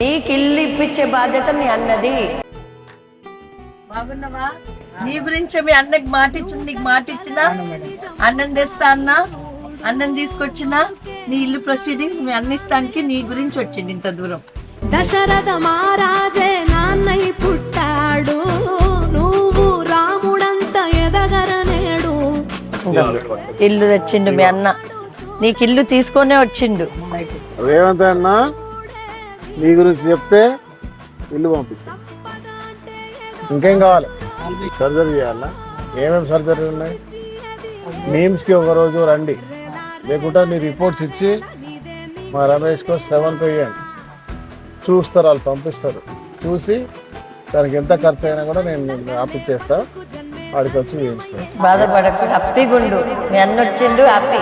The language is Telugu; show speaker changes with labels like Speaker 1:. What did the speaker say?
Speaker 1: నీకు ఇల్లు ఇప్పించే బాధ్యత మీ అన్నది.
Speaker 2: బాగున్నావా? నీ గురించి మీ అన్నకి మాట ఇచ్చింది నీకు మాట ఇచ్చినా అన్నం తెస్తా అన్నా అన్నం తీసుకొచ్చినా నీ ఇల్లు ప్రొసీడింగ్స్ మీ అన్న ఇస్తానికి నీ గురించి వచ్చింది ఇంత దూరం.
Speaker 3: దశరథ మహారాజే నాన్నై పుట్టాడు. నువ్వు రాముడంత ఎదగరనేడు.
Speaker 1: ఇల్లు తెచ్చిండు మీ అన్న. నీకు ఇల్లు తీసుకొనే వచ్చిండు.
Speaker 4: రేవంత్ అన్న నీ గురించి చెప్తే ఇల్లు పంపిస్తా. ఇంకేం కావాలి? సర్జరీ చేయాలా? ఏమేమి సర్జరీ ఉన్నాయి? మీమ్స్కి ఒక రోజు రండి. లేకుంటే నీ రిపోర్ట్స్ ఇచ్చి మా రమేష్కో శ్రవణ్కో ఇవ్వండి చూస్తారు వాళ్ళు పంపిస్తారు. చూసి దానికి ఎంత ఖర్చు అయినా కూడా నేను ఆపిచ్చేస్తా. వాడికి వచ్చి
Speaker 1: బాధపడకు హ్యాపీగా ఉండు మీ అన్న వచ్చిండు హ్యాపీ.